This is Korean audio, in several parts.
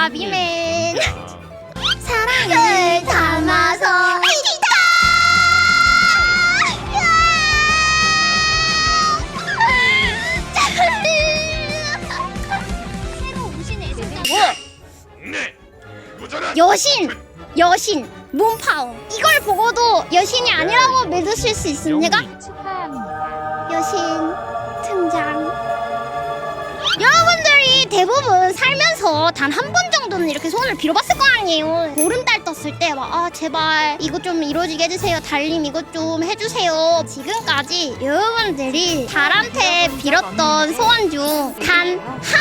나비맨 사랑을 담아서 뭐야? 네, 도전한 여신! 여신! 문파옹! 이걸 보고도 여신이 아니라고 네. 믿으실 수 있습니까? 여신 등장 여러분들이 대부분 살면서 단 한 번 정도 는 이렇게 손을 빌어봤을 거 아니에요. 보름달 떴을 때 막 아 제발 이거 좀 이루어지게 해주세요. 달님 이거 좀 해주세요. 지금까지 여러분들이 달한테 빌었던 소원 중단 하나라도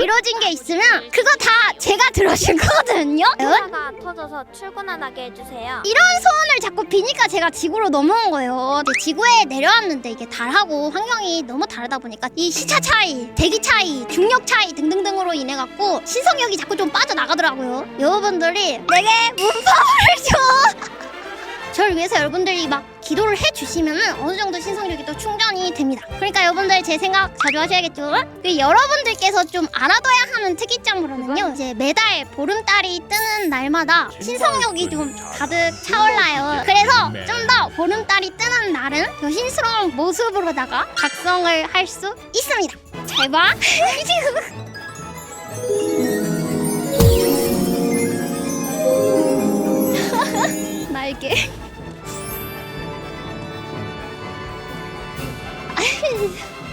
이루어진 게 있으면 그거 다 제가 들어줄 거거든요. 여러분 차가 터져서 출근 안 하게 해주세요. 이런 소원을 자꾸 비니까 제가 지구로 넘어온 거예요. 근데 지구에 내려왔는데 이게 달하고 환경이 너무 다르다 보니까 이 시차 차이, 대기 차이, 중력 차이 등등등으로 인해 갖고 신성력이 자꾸 좀 빠져나가더라고요. 여러분들이 내게 문파를 줘. 저를 위해서 여러분들이 막 기도를 해주시면은 어느 정도 신성력이 또 충전이 됩니다. 그러니까 여러분들 제 생각 자주 하셔야겠죠? 그 여러분들께서 좀 알아둬야 하는 특이점으로는요. 이제 매달 보름달이 뜨는 날마다 신성력이 좀 가득 차올라요. 그래서 좀 더 보름달이 뜨는 날은 여신스러운 모습으로다가 각성을 할 수 있습니다. 잘 봐. 날개. 劝